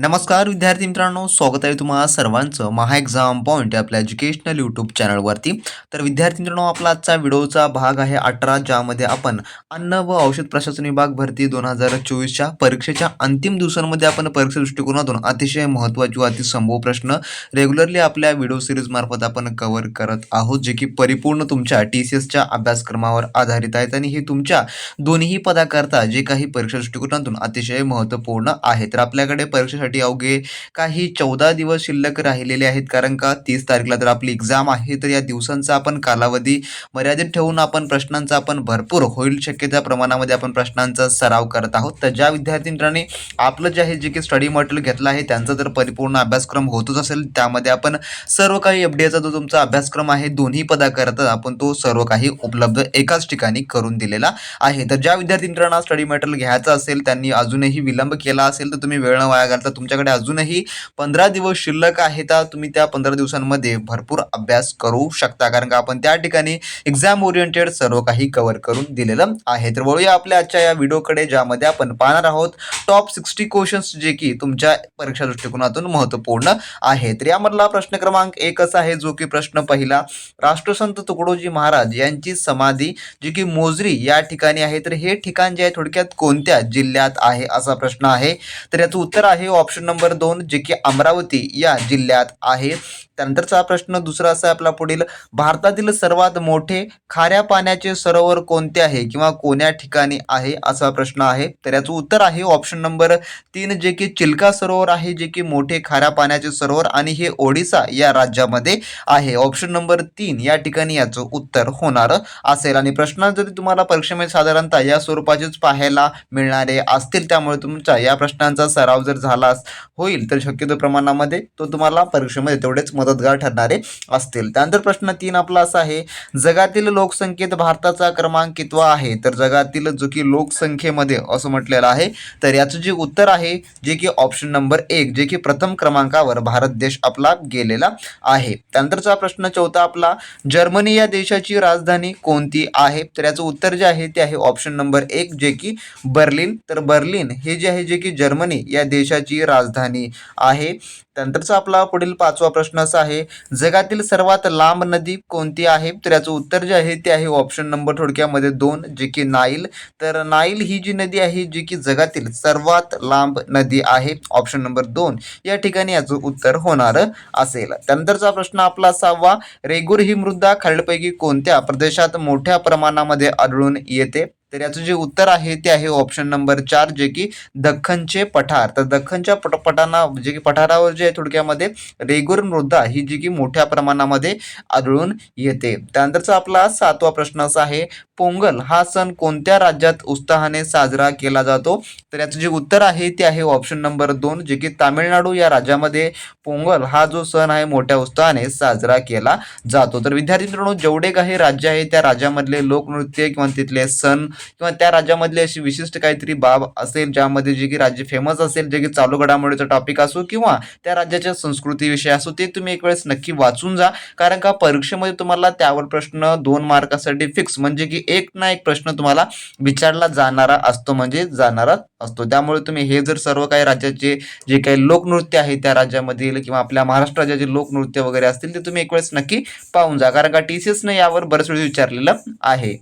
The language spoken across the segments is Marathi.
नमस्कार विद्यार्थी मित्रांनो. स्वागत आहे तुम्हाला सर्वांचं महा एक्झाम पॉईंट आपल्या एज्युकेशनल यूट्यूब चॅनलवरती तर विद्यार्थी मित्रांनो आपला आजचा व्हिडिओचा भाग आहे अठरा ज्यामध्ये आपण अन्न व औषध प्रशासन विभाग भरती दोन हजार चोवीसच्या परीक्षेच्या अंतिम दिवसांमध्ये आपण परीक्षा दृष्टिकोनातून अतिशय महत्त्वाचे व अतिसंभव प्रश्न रेग्युलरली आपल्या व्हिडिओ सिरीजमार्फत आपण कव्हर करत आहोत जे की परिपूर्ण तुमच्या टी सी एसच्या अभ्यासक्रमावर आधारित आहेत. आणि हे तुमच्या दोन्ही पदाकरता जे काही परीक्षा दृष्टिकोनातून अतिशय महत्त्वपूर्ण आहे. तर आपल्याकडे परीक्षेसाठी अवघे काही चौदा दिवस शिल्लक राहिलेले आहेत. कारण का? तीस तारखेला तर आपली एक्झाम आहे तर या दिवसांचा आपण कालावधी मर्यादित ठेवून आपण प्रश्नांचा आपण भरपूर होईल शक्य त्या प्रमाणामध्ये आपण प्रश्नांचा सराव करत आहोत. तर ज्या विद्यार्थी मित्रांनी आपलं जे आहे जे की स्टडी मटेरियल घेतलं आहे त्यांचा जर परिपूर्ण अभ्यासक्रम होतच असेल त्यामध्ये आपण सर्व काही एफ डी जो तुमचा अभ्यासक्रम आहे दोन्ही पदाकरता आपण तो सर्व काही उपलब्ध एकाच ठिकाणी करून दिलेला आहे. तर ज्या विद्यार्थी मित्रांना स्टडी मटेरियल घ्यायचं असेल त्यांनी अजूनही विलंब केला असेल तर तुम्ही वेळ न वाया घालता तुमच्याकडे अजूनही पंधरा दिवस शिल्लक आहे तर तुम्ही त्या पंधरा दिवसांमध्ये भरपूर अभ्यास करू शकता. कारण का आपण त्या ठिकाणी एक्झाम ओरिएंटेड सर्व काही कव्हर करून दिलेलं आहे. तर वळूया आपल्या आजच्या या व्हिडिओकडे ज्यामध्ये आपण पाहणार आहोत टॉप सिक्स्टी क्वेश्चन्स जे की तुमच्या परीक्षा दृष्टिकोनातून महत्त्वपूर्ण आहे. तर यामधला प्रश्न क्रमांक एक असा आहे जो की प्रश्न पहिला राष्ट्रसंत तुकडोजी महाराज यांची समाधी जी की मोजरी या ठिकाणी आहे. तर हे ठिकाण जे आहे थोडक्यात कोणत्या जिल्ह्यात आहे असा प्रश्न आहे. तर याचं उत्तर आहे ऑप्शन नंबर दोन जे की अमरावती या जिल्ह्यात आहे. त्यानंतरचा प्रश्न दुसरा असा आपला पुढील. भारतातील सर्वात मोठे खाऱ्या पाण्याचे सरोवर कोणते आहे किंवा कोण्या ठिकाणी आहे असा प्रश्न आहे. तर याचं उत्तर आहे ऑप्शन नंबर तीन जे की चिल्का सरोवर आहे जे की मोठे खाऱ्या पाण्याचे सरोवर आणि हे ओडिसा या राज्यामध्ये आहे. ऑप्शन नंबर तीन या ठिकाणी याचं उत्तर होणार असेल. आणि प्रश्न जरी तुम्हाला परीक्षेमध्ये साधारणतः या स्वरूपाचेच पाहायला मिळणारे असतील त्यामुळे तुमचा या प्रश्नांचा सराव जर झाला होईल तर शक्यतो प्रमाणामध्ये तो तुम्हाला परीक्षेमध्ये तेवढेच मदतगार ठरणारे असतील. त्यानंतर प्रश्न तीन आपला असा आहे जगातील लोकसंख्येत भारताचा क्रमांक कितवा आहे. तर जगातील जो की लोकसंख्येमध्ये असं म्हटलेलं आहे. तर याचं जे उत्तर आहे जे की ऑप्शन नंबर एक जे की प्रथम क्रमांकावर भारत देश आपला गेलेला आहे. त्यानंतरचा प्रश्न चौथा आपला जर्मनी या देशाची राजधानी कोणती आहे? तर याचं उत्तर जे आहे ते आहे ऑप्शन नंबर एक जे की बर्लिन. तर बर्लिन हे जे आहे जे की जर्मनी या देशाची राजधानी आहे. त्यानंतरचा आपला पुढील पाचवा प्रश्न असा आहे जगातील सर्वात लांब नदी कोणती आहे? तर याचं उत्तर जे आहे ते आहे ऑप्शन नंबर थोडक्यामध्ये दोन जे की नाईल तर नाईल ही जी नदी आहे जी की जगातील सर्वात लांब नदी आहे ऑप्शन नंबर दोन. या ठिकाणी याचं उत्तर होणार असेल. त्यानंतरचा प्रश्न आपला सहावा रेगुर ही मृदा खालीलपैकी कोणत्या प्रदेशात मोठ्या प्रमाणामध्ये आढळून येते? तर याचं जे उत्तर आहे ते आहे ऑप्शन नंबर चार जे की दख्खनचे पठार. तर दख्खनच्या पट पठाना जे की पठारावर जे आहे थोडक्यामध्ये रेगुर मृदा ही जी की मोठ्या प्रमाणामध्ये आढळून येते. त्यानंतरचा आपला सातवा प्रश्न असा आहे पोंगल हा सण कोणत्या राज्यात उत्साहाने साजरा केला जातो? तर याचं जे उत्तर आहे ते आहे ऑप्शन नंबर दोन जे की तामिळनाडू या राज्यामध्ये पोंगल हा जो सण आहे मोठ्या उत्साहाने साजरा केला जातो. तर विद्यार्थी मित्रांनो जेवढे काही राज्य आहे त्या राज्यामधले लोकनृत्य किंवा तिथले सण किंवा त्या राज्यामधले अशी विशिष्ट काहीतरी बाब असेल ज्यामध्ये जे की राज्य फेमस असेल जे की चालू घडामोडीचा टॉपिक असो किंवा त्या राज्याच्या संस्कृतीविषयी असो ते तुम्ही एक वेळेस नक्की वाचून जा. कारण का परीक्षेमध्ये तुम्हाला त्यावर प्रश्न दोन मार्कासाठी फिक्स म्हणजे की एक ना एक प्रश्न तुम्हाला विचारला जाणारा असतो म्हणजे जाणारा असतो. त्यामुळे तुम्ही हे जर सर्व काही राज्याचे जे काही लोकनृत्य आहे त्या राज्यामधील किंवा आपल्या महाराष्ट्र राज्याचे लोकनृत्य वगैरे असतील ते तुम्ही एक वेळेस नक्की पाहून जा. कारण का टी सी एसने यावर बरेच वेळेस विचारलेलं आहे.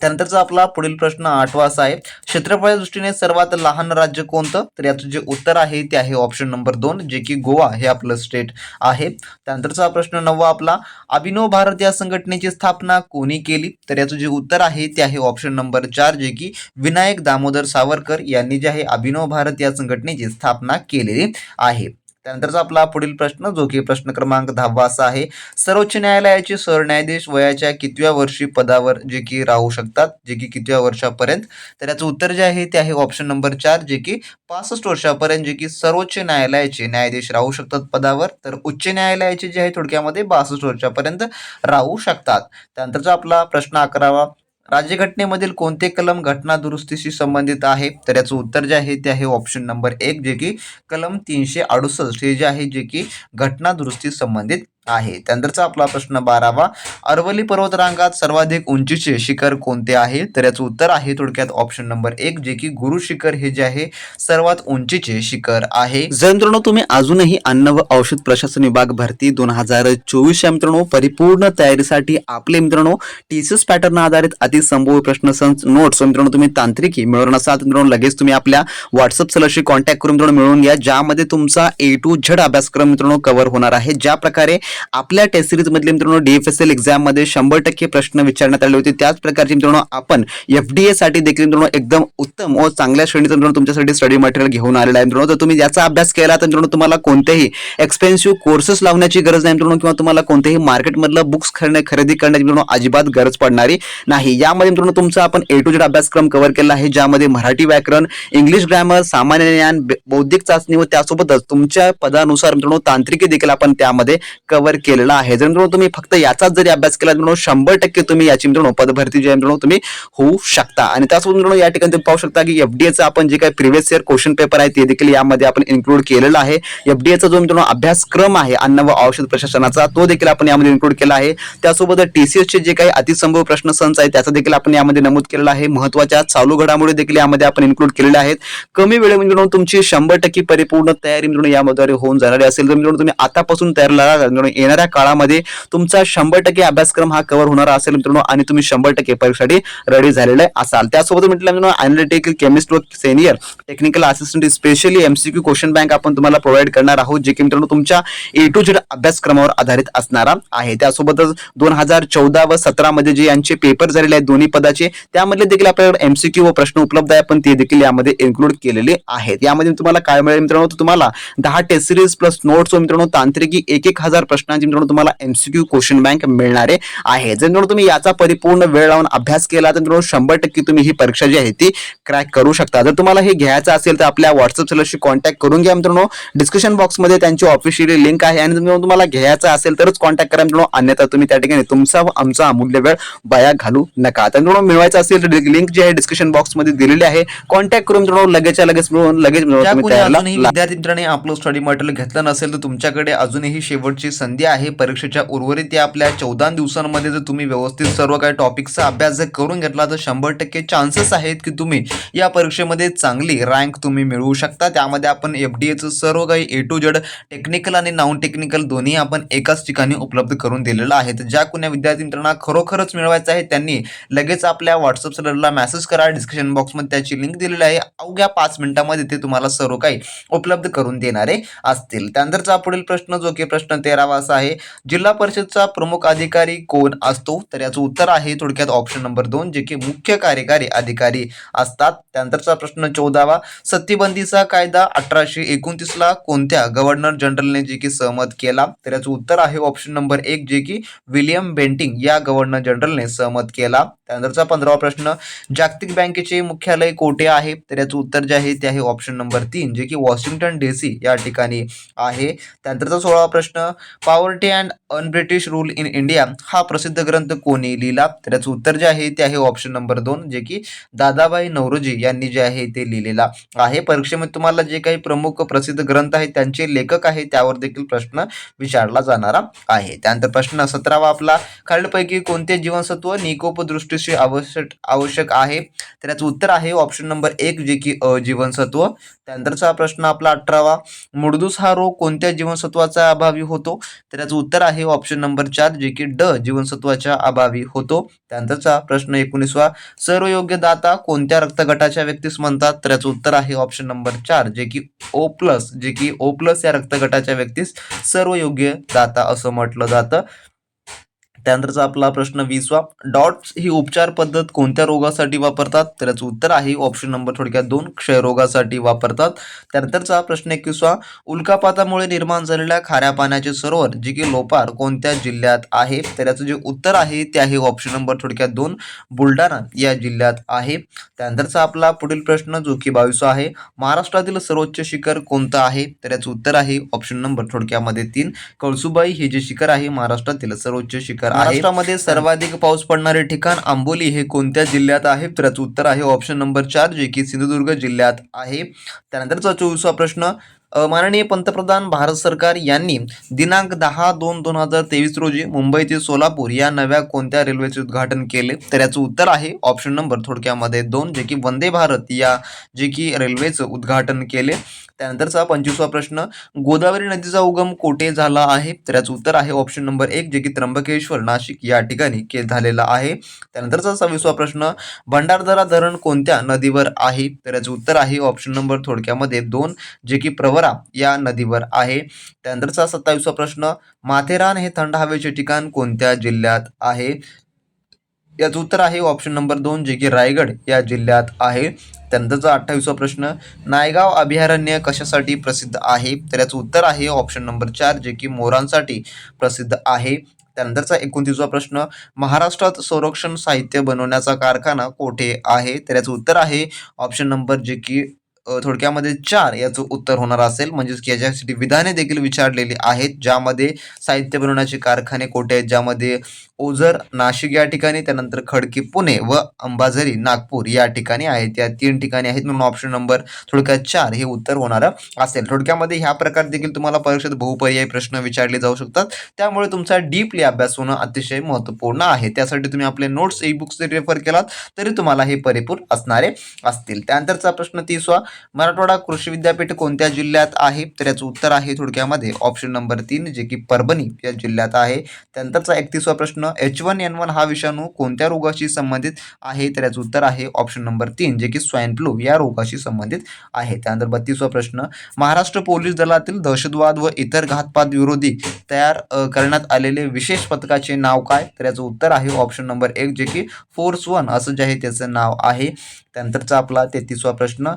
त्यानंतरचा आपला पुढील प्रश्न आठवा असा आहे. क्षेत्रफळाच्या दृष्टीने सर्वात लहान राज्य कोणतं? तर याचं जे उत्तर आहे ते आहे ऑप्शन नंबर दोन जे की गोवा हे आपलं स्टेट आहे. त्यानंतरचा प्रश्न नववा आपला अभिनव भारत या संघटनेची स्थापना कोणी केली? तर याचं जे उत्तर आहे ते आहे ऑप्शन नंबर चार जे की विनायक दामोदर सावरकर यांनी जे आहे अभिनव भारत या संघटनेची स्थापना केलेली आहे. त्यानंतरचा आपला पुढील प्रश्न जो की प्रश्न क्रमांक दहावा असा आहे सर्वोच्च न्यायालयाचे सरन्यायाधीश वयाच्या कितव्या वर्षी पदावर जे की राहू शकतात जे की कितव्या वर्षापर्यंत? तर याचं उत्तर जे आहे ते आहे ऑप्शन नंबर चार जे की पासष्ट वर्षापर्यंत जे की सर्वोच्च न्यायालयाचे न्यायाधीश राहू शकतात पदावर तर उच्च न्यायालयाचे जे आहे थोडक्यामध्ये बासष्ट वर्षापर्यंत राहू शकतात. त्यानंतरचा आपला प्रश्न अकरावा राज्यघटनेमधील कोणते कलम घटना दुरुस्तीशी संबंधित आहे? तर याचं उत्तर जे आहे ते आहे ऑप्शन नंबर एक जे की कलम तीनशे अडुसष्ट. हे जे आहे जे की घटना दुरुस्ती संबंधित आहे. त्यानंतरचा आपला प्रश्न बारावा अरवली पर्वतरांगात सर्वाधिक उंचीचे शिखर कोणते आहे? तर याचं उत्तर आहे थोडक्यात ऑप्शन नंबर एक जे की गुरु शिखर हे जे आहे सर्वात उंचीचे शिखर आहे. जर मित्रांनो तुम्ही अजूनही अन्न व औषध प्रशासन विभाग भरती दोन हजार चोवीस या मित्रांनो. परिपूर्ण तयारीसाठी आपले मित्रांनो टीसीएस पॅटर्न आधारित अतिसंभव प्रश्न संच नोट्स मित्रांनो तुम्ही तांत्रिकी मिळवणार असाल मित्रांनो लगेच तुम्ही आपल्या व्हॉट्सअप सलशी कॉन्टॅक्ट करून मित्रांनो मिळवून घ्या ज्यामध्ये तुमचा ए टू झड अभ्यासक्रम मित्रांनो कव्हर होणार आहे. ज्या प्रकारे आपल्या टेस्ट सिरीज मधले मित्रांनो डीएफएसएल एक्झाममध्ये शंभर टक्के प्रश्न विचारण्यात आले होते. त्याच प्रकारचे मित्रांनो आपण एफ डी ए साठी देखील मित्रांनो एकदम उत्तम व चांगल्या श्रेणीचं मित्रांनो तुमच्यासाठी स्टडी मटेरियल घेऊन आलेला आहे मित्रांनो. तर तुम्ही याचा अभ्यास केला तर मित्रांनो तुम्हाला कोणतेही एक्सपेन्सिव्ह कोर्सेस लावण्याची गरज नाही मित्रांनो किंवा तुम्हाला कोणतेही मार्केटमधलं बुक्स खरेदी खरेदी करण्याची मित्रांनो अजिबात गरज पडणारी नाही. यामध्ये मित्रांनो तुमचा आपण ए टू जेड अभ्यासक्रम कव्हर केला आहे ज्यामध्ये मराठी व्याकरण इंग्लिश ग्रॅमर सामान्य ज्ञान बौद्धिक चाचणी व त्यासोबतच तुमच्या पदानुसार मित्रांनो तांत्रिकी देखील आपण त्यामध्ये कव्हर केलेला आहे. जर मित्रांनो तुम्ही फक्त याचाच जरी अभ्यास केला तर मित्रांनो शंभर टक्के तुम्ही याची मित्रांनो पदभरती जी आहे मित्रांनो तुम्ही होऊ शकता. आणि त्यासोबत मित्रांनो या ठिकाणी तुम्ही पाहू शकता की एफडीएचा आपण जे काही प्रिव्हियस इयर क्वेश्चन पेपर आहे ते देखील यामध्ये आपण इन्क्लूड केलेला आहे. एफडीएचा जो मित्रांनो अभ्यासक्रम आहे अन्न व औषध प्रशासनाचा तो देखील आपण यामध्ये इन्क्लूड केला आहे. त्यासोबत टीसीएसचे जे काही अतिसंभव प्रश्न संच आहे त्याचा देखील आपण यामध्ये नमूद केलेला आहे. महत्त्वाच्या चालू घडामोडी देखील यामध्ये आपण इन्क्लूड केलेल्या आहेत. कमी वेळे मित्रांनो तुमची शंभर टक्के परिपूर्ण तयारी मित्रांनो यामध्ये होऊन जाणारी असेल. तर मित्रांनो तुम्ही आतापासून तयार त्यामुळे येणाऱ्या काळामध्ये तुमचा शंभर टक्के अभ्यासक्रम हा कव्हर होणारा असेल मित्रांनो आणि तुम्ही शंभर टक्के परीक्षेसाठी रेडी झालेले असाल. त्यासोबत म्हटलं मित्रांनो अनालिटिकल केमिस्ट व senior technical assistant specially MCQ question bank आपण तुम्हाला प्रोव्हाइड करणार आहोत जे की मित्रांनो तुमच्या ए टू झेड अभ्यासक्रमावर आधारित असणारा आहे. त्यासोबतच दोन हजार चौदा व सतरा मध्ये जे यांचे पेपर झालेले आहेत दोन्ही पदाचे त्यामधले देखील आपल्याकडे एमसीक्यू व प्रश्न उपलब्ध आहे. पण ते देखील यामध्ये इन्क्लूड केलेले आहेत. यामध्ये तुम्हाला काय मिळेल मित्रांनो? तुम्हाला दहा टेस्ट सिरीज प्लस नोट्स व मित्रांनो तांत्रिकी एक एक हजार प्रश्नांची मित्रांनो तुम्हाला एमसीक्यू क्वेश्चन बँक मिळणारे आहे. जर मित्रांनो तुम्ही याचा परिपूर्ण वेळ लावून अभ्यास केला तर मित्रांनो शंभर टक्के तुम्ही ही परीक्षा जी आहे ती क्रॅक करू शकता. जर तुम्हाला हे घ्यायचं असेल तर आपल्या व्हॉट्सअप सलशी कॉन्टॅक्ट करून घ्या मित्रांनो. डिस्क्रिप्शन बॉक्समध्ये त्यांची ऑफिशियली लिंक आहे आणि मित्रांनो तुम्हाला घ्यायचं असेल तरच कॉन्टॅक्ट करा मित्रांनो. अन्यथा तुम्ही त्या ठिकाणी तुमचा आमचा अमूल्य वेळ वाया घालू नका. तर मित्रांनो मिळवायचं असेल तर लिंक जी आहे डिस्क्रिप्शन बॉक्समध्ये दिलेली आहे. कॉन्टॅक्ट करून मित्रांनो लगेचच्या लगेच मिळून लगेच विद्यार्थी मित्रांनी आपलं स्टडी मटेरियल घेतलं नसेल तर तुमच्याकडे अजूनही शेवटची संधी आहे परीक्षेच्या उर्वरित या आपल्या चौदा दिवसांमध्ये जर तुम्ही व्यवस्थित सर्व काही टॉपिकचा अभ्यास जर करून घेतला तर शंभर टक्के चान्सेस आहेत की तुम्ही या परीक्षेमध्ये चांगली रँक तुम्ही मिळवू शकता. त्यामध्ये आपण एफ डी एचं सर्व काही ए टू जेड टेक्निकल आणि नॉन टेक्निकल दोन्ही आपण एकाच ठिकाणी उपलब्ध करून दिलेलं आहे. तर ज्या कोण्या विद्यार्थी मित्रांना खरोखरच मिळवायचं आहे त्यांनी लगेच आपल्या व्हॉट्सअप सलरला मेसेज करा. डिस्क्रिप्शन बॉक्समध्ये त्याची लिंक दिलेली आहे. अवघ्या पाच मिनिटांमध्ये ते तुम्हाला सर्व काही उपलब्ध करून देणारे असतील. त्यानंतरचा पुढील प्रश्न जो की प्रश्न तेरावा असा आहे. जिल्हा परिषदचा प्रमुख अधिकारी कोण असतो? तर याचं उत्तर आहे थोडक्यात ऑप्शन नंबर दोन जे की मुख्य कार्यकारी अधिकारी असतात. त्यानंतरचा प्रश्न चौदावा सत्तीबंदीचा कायदा अठराशे एकोणतीसला कोणत्या गव्हर्नर जनरलने जे की सहमत केला? तर याचं उत्तर आहे ऑप्शन नंबर एक जे की विलियम बेंटिंग या गव्हर्नर जनरलने सहमत केला. त्यानंतरचा पंधरावा प्रश्न जागतिक बँकेचे मुख्यालय कोठे आहे? तर याचं उत्तर जे आहे ते आहे ऑप्शन नंबर तीन जे की वॉशिंग्टन डी सी या ठिकाणी आहे. त्यानंतरचा सोळावा प्रश्न poverty and unBritish rule in India हा प्रसिद्ध ग्रंथ कोणी लिहिला? तर याचं उत्तर जे आहे ते आहे ऑप्शन नंबर दोन जे की दादाबाई नवरोजी यांनी जे आहे ते लिहिलेला आहे. परीक्षेमध्ये तुम्हाला जे काही प्रमुख प्रसिद्ध ग्रंथ आहेत त्यांचे लेखक आहे त्यावर देखील प्रश्न विचारला जाणारा आहे. त्यानंतर प्रश्न सतरावा आपला. खालीलपैकी कोणते जीवनसत्व निकोपदृष्टीशी आवश्यक आवश्यक आहे? तर याचं उत्तर आहे ऑप्शन नंबर एक जे की अ जीवनसत्व त्यानंतरचा प्रश्न आपला अठरावा. मुडदूस हा रोग कोणत्या जीवनसत्वाचा अभावी होतो? तर याचं उत्तर आहे ऑप्शन नंबर चार जे की ड जीवनसत्वाच्या अभावी होतो. त्यानंतरचा प्रश्न एकोणीसवा सर्वयोग्य दाता कोणत्या रक्तगटाच्या व्यक्तीस म्हणतात? तर याचं उत्तर आहे ऑप्शन नंबर चार जे की ओ प्लस जे की ओ प्लस या रक्तगटाच्या व्यक्तीस सर्वयोग्य दाता असं म्हटलं जातं. त्यानंतरचा आपला प्रश्न वीसवा डॉट्स ही उपचार पद्धत कोणत्या रोगासाठी वापरतात? तर याचं उत्तर आहे ऑप्शन नंबर थोडक्यात दोन क्षयरोगासाठी वापरतात. त्यानंतरचा प्रश्न एकवीसवा उल्कापातामुळे निर्माण झालेल्या खाऱ्या पाण्याचे सरोवर जे की लोपार कोणत्या जिल्ह्यात आहे? तर याचं जे उत्तर आहे ते आहे ऑप्शन नंबर थोडक्यात दोन बुलढाणा या जिल्ह्यात आहे. त्यानंतरचा आपला पुढील प्रश्न जो की बावीसवा आहे महाराष्ट्रातील सर्वोच्च शिखर कोणतं आहे? तर याचं उत्तर आहे ऑप्शन नंबर थोडक्यामध्ये तीन. कळसुबाई हे जे शिखर आहे महाराष्ट्रातील सर्वोच्च शिखर आहे महाराष्ट्रामध्ये सर्वाधिक पाऊस पडणारे ठिकाण आंबोली हे कोणत्या जिल्ह्यात आहे? तर याचं उत्तर आहे ऑप्शन नंबर चार जे की सिंधुदुर्ग जिल्ह्यात आहे. त्यानंतरचा चोवीसवा प्रश्न माननीय पंतप्रधान भारत सरकार यांनी दिनांक दहा दोन दोन हजार तेवीस रोजी मुंबई ते सोलापूर या नव्या कोणत्या रेल्वेचे उद्घाटन केले? तर याचं उत्तर आहे ऑप्शन नंबर थोडक्यामध्ये दोन जे की वंदे भारत या जे की रेल्वेचं उद्घाटन केले. त्यानंतरचा पंचवीसवा प्रश्न गोदावरी नदीचा उगम कोठे झाला आहे? तर याचं उत्तर आहे ऑप्शन नंबर एक जे की त्र्यंबकेश्वर नाशिक या ठिकाणी के झालेला आहे. त्यानंतरचा सव्वीसवा प्रश्न भंडारदरा धरण कोणत्या नदीवर आहे? तर याचं उत्तर आहे ऑप्शन नंबर थोडक्यामध्ये दोन जे की प्रवरा या नदीवर आहे. त्यानंतरचा सत्तावीसवा प्रश्न माथेरान हे थंड हवेचे ठिकाण कोणत्या जिल्ह्यात आहे? याचं उत्तर आहे ऑप्शन नंबर दोन जे की रायगड या जिल्ह्यात आहे. त्यानंतरचा अठ्ठावीसवा प्रश्न नायगाव अभयारण्य कशासाठी प्रसिद्ध आहे? तर याचं उत्तर आहे ऑप्शन नंबर चार जे की मोरांसाठी प्रसिद्ध आहे. त्यानंतरचा एकोणतीसवा प्रश्न महाराष्ट्रात संरक्षण साहित्य बनवण्याचा कारखाना कोठे आहे? तर याचं उत्तर आहे ऑप्शन नंबर जे की थोडक्यामध्ये चार याचं उत्तर होणार असेल. म्हणजेच की याच्यासाठी विधाने देखील विचारलेली आहेत ज्यामध्ये साहित्य बनवण्याचे कारखाने कोठे आहेत ज्यामध्ये ओझर नाशिक या ठिकाणी त्यानंतर खडकी पुणे व अंबाझरी नागपूर या ठिकाणी आहेत. या तीन ठिकाणी आहेत म्हणून ऑप्शन नंबर थोडक्यात चार हे उत्तर होणारं असेल. थोडक्यामध्ये ह्या प्रकार देखील तुम्हाला परीक्षेत बहुपर्यायी प्रश्न विचारले जाऊ शकतात. त्यामुळे तुमचा डीपली अभ्यास होणं अतिशय महत्त्वपूर्ण आहे. त्यासाठी तुम्ही आपले नोट्स ई बुक्स जरी रेफर केलात तरी तुम्हाला हे परिपूर्ण असणारे असतील. त्यानंतरचा प्रश्न तीसवा मराठवाडा कृषी विद्यापीठ कोणत्या जिल्ह्यात आहे? तर याचं उत्तर आहे थोडक्यामध्ये. ऑप्शन नंबर तीन जे की परभणी या जिल्ह्यात आहे. त्यानंतरचा एकतीसवा प्रश्न एच वन एन वन हा विषाणू कोणत्या रोगाशी संबंधित आहे? तर याचं उत्तर आहे ऑप्शन नंबर तीन जे की स्वाईन फ्लू या रोगाशी संबंधित आहे. त्यानंतर बत्तीसवा प्रश्न महाराष्ट्र पोलीस दलातील दहशतवाद व इतर घातपात विरोधी तयार करण्यात आलेले विशेष पथकाचे नाव काय? तर याचं उत्तर आहे ऑप्शन नंबर एक जे की फोर्स वन असं जे आहे त्याचं नाव आहे. त्यानंतरचा आपला तेहतीसवा प्रश्न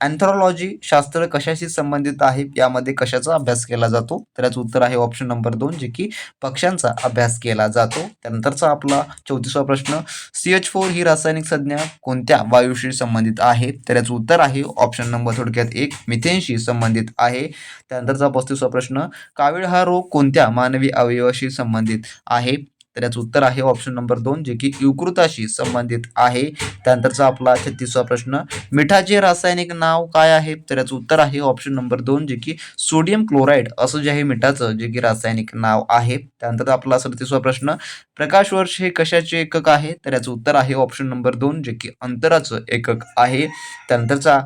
अँथ्रोलॉजी शास्त्र कशाशी संबंधित आहे? यामध्ये कशाचा अभ्यास केला जातो? तर याचं उत्तर आहे ऑप्शन नंबर दोन जे की पक्ष्यांचा अभ्यास केला जातो. त्यानंतरचा आपला चौतीसवा प्रश्न सी एच फोर ही रासायनिक संज्ञा कोणत्या वायूशी संबंधित आहे? तर याचं उत्तर आहे ऑप्शन नंबर थोडक्यात एक मिथेनशी संबंधित आहे. त्यानंतरचा पस्तीसवा प्रश्न कावीळ हा रोग कोणत्या मानवी अवयवाशी संबंधित आहे? तर याचं उत्तर आहे ऑप्शन नंबर दोन जे की युकृताशी संबंधित आहे. त्यानंतरचा आपला छत्तीसवा प्रश्न मिठाचे रासायनिक नाव काय आहे? तर याचं उत्तर आहे ऑप्शन नंबर दोन जे की सोडियम क्लोराईड असं जे आहे मिठाचं जे की रासायनिक नाव आहे. त्यानंतर आपला सदतीसवा प्रश्न प्रकाश वर्ष हे कशाचे एकक आहे? तर याचं उत्तर आहे ऑप्शन नंबर दोन जे की अंतराचं एकक आहे. त्यानंतरचा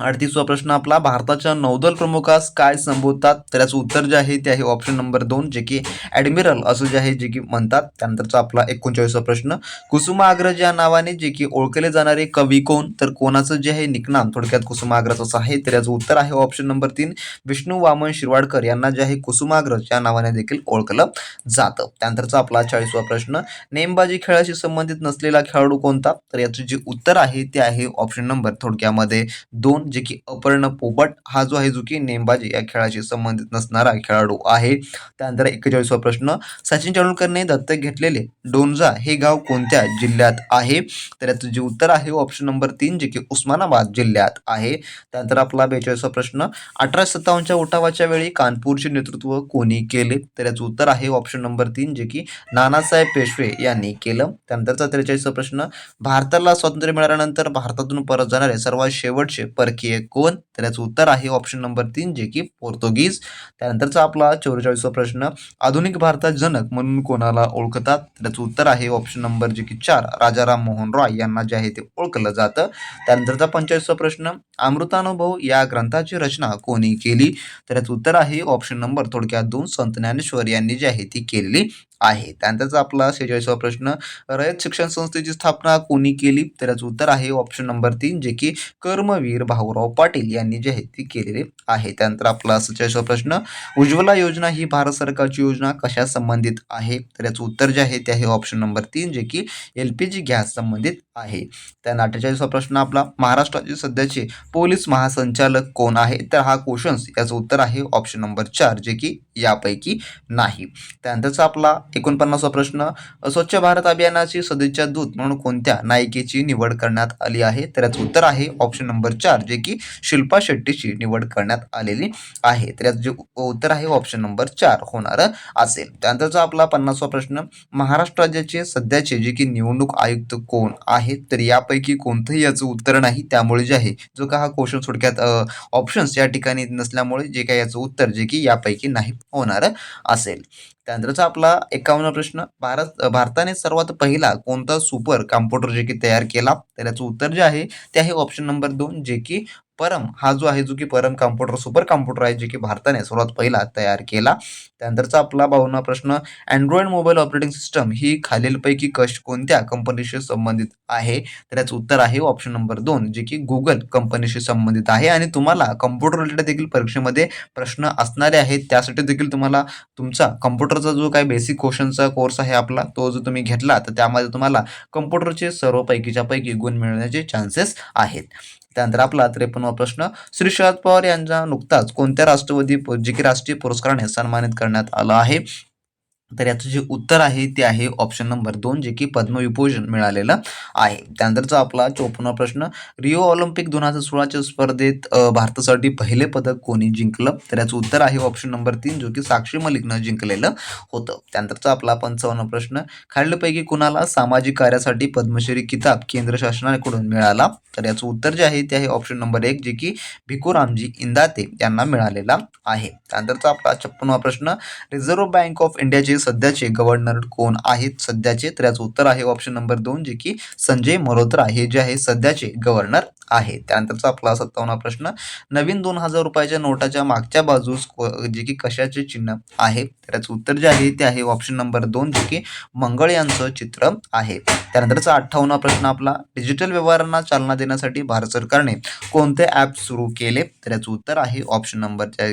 अडतीसवा प्रश्न आपला भारताच्या नौदल प्रमुखास काय संबोधतात? तर याचं उत्तर जे आहे ते आहे ऑप्शन नंबर दोन जे की ॲडमिरल असं जे आहे जे की म्हणतात. त्यानंतरचा आपला एकोणचाळीसवा प्रश्न कुसुमाग्रज या नावाने जे की ओळखले जाणारे कवी कोण? तर कोणाचं जे आहे निकनाम थोडक्यात कुसुमाग्रज असं आहे. तर याचं उत्तर आहे ऑप्शन नंबर तीन विष्णू वामन शिरवाडकर यांना जे आहे कुसुमाग्रज या नावाने देखील ओळखलं जातं. त्यानंतरचा आपला चाळीसवा प्रश्न नेमबाजी खेळाशी संबंधित नसलेला खेळाडू कोणता? तर याचं जे उत्तर आहे ते आहे ऑप्शन नंबर थोडक्यामध्ये दोन जे की अपर्ण पोपट हा जो आहे जो की नेमबाजी या खेळाशी संबंधित नसणारा खेळाडू आहे. त्यानंतर एक्केचाळीसवा प्रश्न सचिन तेंडुलकरने दत्तक घेतलेले डोंजा हे गाव कोणत्या जिल्ह्यात आहे? तर याचं जे उत्तर आहे ऑप्शन नंबर तीन जे की उस्मानाबाद जिल्ह्यात आहे. त्यानंतर आपला बेचाळीसवा प्रश्न अठराशे सत्तावन्नच्या उठावाच्या वेळी कानपूरचे नेतृत्व कोणी केले? तर याचं उत्तर आहे ऑप्शन नंबर तीन जे की नानासाहेब पेशवे यांनी केलं. त्यानंतरचा त्रेचाळीसवा प्रश्न भारताला स्वातंत्र्य मिळाल्यानंतर भारतातून परत जाणारे सर्वात शेवटचे परकीय कोण तर याचं उत्तर आहे ऑप्शन नंबर तीन जे की पोर्तुगीज. त्यानंतरचा आपला चौवेचाळीसवा प्रश्न आधुनिक भारतात जनक म्हणून कोणाला ओळखतात? तर याचं उत्तर आहे ऑप्शन नंबर जे की चार राजाराम मोहन रॉय यांना जे आहे ते ओळखलं जातं. त्यानंतरचा पंचाळीसवा प्रश्न अमृतानुभव या ग्रंथाची रचना कोणी केली? तर याचं उत्तर आहे ऑप्शन नंबर थोडक्यात दोन संत ज्ञानेश्वर यांनी जी आहे ती केलेली. आहे. त्यानंतरचा आपला शेहेचाळीसवा प्रश्न रयत शिक्षण संस्थेची स्थापना कोणी केली? त्याचं उत्तर आहे ऑप्शन नंबर तीन जे की कर्मवीर भाऊराव पाटील यांनी जे आहे ती केलेली आहे. त्यानंतर आपला सत्तेचाळीसवा प्रश्न उज्ज्वला योजना ही भारत सरकारची योजना कशा संबंधित आहे? तर याचं उत्तर जे आहे ते आहे ऑप्शन नंबर तीन जे की एल पी जी गॅस संबंधित आहे. त्यानंतर अठ्ठेचाळीसवा प्रश्न आपला महाराष्ट्राचे सध्याचे पोलीस महासंचालक कोण आहे? तर हा क्वेश्चन्स याचं उत्तर आहे ऑप्शन नंबर चार जे की यापैकी नाही. त्यानंतरचा आपला एकोणपन्नासवा प्रश्न स्वच्छ भारत अभियानाची सदिच्छा दूत म्हणून कोणत्या नायिकेची निवड करण्यात आली आहे? तर याचं उत्तर आहे ऑप्शन नंबर चार जे की शिल्पा शेट्टीची निवड करण्यात आलेली आहे. तर याचं जे उत्तर आहे ऑप्शन नंबर चार होणार असेल. त्यानंतरचा आपला पन्नासवा प्रश्न महाराष्ट्र राज्याचे सध्याचे जे की निवडणूक आयुक्त कोण आहे? आहे तर यापैकी कोणतंही याचं उत्तर नाही त्यामुळे जे आहे जो का हा क्वेश्चन थोडक्यात ऑप्शन्स या ठिकाणी नसल्यामुळे जे काही याचं उत्तर जे की यापैकी नाही होणार असेल. त्यानंतरचा आपला एकावन्न प्रश्न. भारत भारताने सर्वात पहिला कोणता सुपर कॉम्प्युटर जे की तयार केला तर याचं उत्तर जे आहे ते आहे ऑप्शन नंबर दोन जे की परम हा जो आहे जो की परम कॉम्प्युटर सुपर कॉम्प्युटर आहे जे की भारताने सर्वात पहिला तयार केला. त्यानंतरचा आपला बावन्न प्रश्न अँड्रॉइड मोबाईल ऑपरेटिंग सिस्टम ही खालीलपैकी कश कोणत्या कंपनीशी संबंधित आहे? तर याचं उत्तर आहे ऑप्शन नंबर दोन जे की गुगल कंपनीशी संबंधित आहे. आणि तुम्हाला कम्प्युटर रिलेटेड देखील परीक्षेमध्ये प्रश्न असणारे आहेत त्यासाठी देखील तुम्हाला तुमचा कम्प्युटरचा जो काही बेसिक क्वेश्चनचा कोर्स आहे आपला तो जो तुम्ही घेतला तर त्यामध्ये तुम्हाला कम्प्युटरचे सर्व पैकीच्या पैकी गुण मिळण्याचे चान्सेस आहेत. त्यानंतर आपला त्रेपन्नवा प्रश्न श्री शरद पवार यांचा नुकताच कोणत्या राष्ट्रवादी जे की राष्ट्रीय पुरस्काराने सन्मानित करण्यात आलं आहे? तर याचं जे उत्तर आहे ते आहे ऑप्शन नंबर दोन जे की पद्मविभूषण मिळालेलं आहे. त्यानंतरचा आपला चोपन्न प्रश्न रिओ ऑलिम्पिक दोन हजार सोळाच्या स्पर्धेत भारतासाठी पहिले पदक कोणी जिंकलं? तर याचं उत्तर आहे ऑप्शन नंबर तीन जो की साक्षी मलिकनं जिंकलेलं होतं. त्यानंतरचा आपला पंचावन्न प्रश्न खालीलपैकी कुणाला सामाजिक कार्यासाठी पद्मश्री किताब केंद्र शासनाकडून मिळाला? तर याचं उत्तर जे आहे ते आहे ऑप्शन नंबर एक जे की भिकुरामजी इंदाते यांना मिळालेला आहे. त्यानंतरचा आपला छप्पनवा प्रश्न रिझर्व्ह बँक ऑफ इंडियाचे सध्याचे गव्हर्नर कोण आहेत? सध्याचे तर याचं उत्तर आहे ऑप्शन नंबर दोन जे की संजय मल्होत्रा हे जे आहे सध्याचे गव्हर्नर आहे. त्यानंतरचा आपला सत्तावन्न प्रश्न नवीन दोन हजार रुपयाच्या नोटाच्या मागच्या बाजूस को- जे की कशाचे चिन्ह आहे? तर याचं उत्तर जे आहे ते आहे ऑप्शन नंबर दोन जे की मंगळ यांचं चित्र आहे. त्यानंतरचा अठ्ठावन्न प्रश्न आपला डिजिटल व्यवहारांना चालना देण्यासाठी भारत सरकारने कोणते ॲप सुरू केले? तर याचं उत्तर आहे ऑप्शन नंबर त्या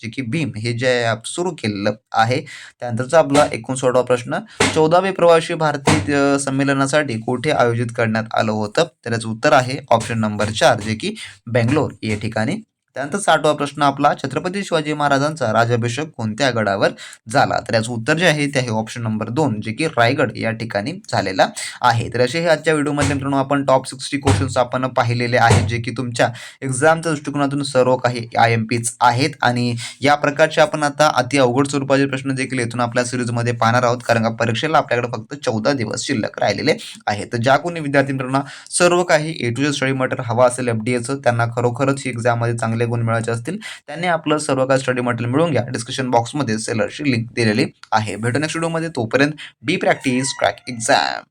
जे की भीम हे जे ॲप सुरू केलेलं आहे त्यानंतरचा आपला एकोणसाठवा प्रश्न चौदावे प्रवासी भारतीय संमेलनासाठी कुठे आयोजित करण्यात आलं होतं? तर उत्तर आहे ऑप्शन नंबर चार जे की बेंगलोर. या ठिकाणी त्यानंतर साठवा प्रश्न आपला छत्रपती शिवाजी महाराजांचा राज्याभिषेक कोणत्या गडावर झाला? तर याचं उत्तर जे आहे ते आहे ऑप्शन नंबर दोन जे की रायगड या ठिकाणी झालेला आहे. तर असे हे आजच्या व्हिडिओमध्ये मित्रांनो आपण टॉप सिक्स्टी क्वेश्चन्स आपण पाहिलेले आहेत जे की तुमच्या एक्झामच्या दृष्टिकोनातून सर्व काही आय एम पीच आहेत. आणि या प्रकारचे आपण आता अति अवघड स्वरूपाचे प्रश्न देखील येथून आपल्या सिरीजमध्ये पाहणार आहोत कारण का परीक्षेला आपल्याकडे फक्त चौदा दिवस शिल्लक राहिलेले आहेत. तर ज्या कोणी विद्यार्थी मित्रांना सर्व काही A to Z study material हवा असेल एफ डी एचं त्यांना खरोखरच ही एक्झाममध्ये चांगले चांगले गुण मिळायचे असतील त्यांनी आपलं सर्व काही स्टडी मटेरियल मिळवून घ्या. डिस्क्रिप्शन बॉक्समध्ये सेलरची लिंक दिलेली आहे. भेटू नेक्स्ट व्हिडिओमध्ये तोपर्यंत बी प्रॅक्टिस क्रॅक एक्झाम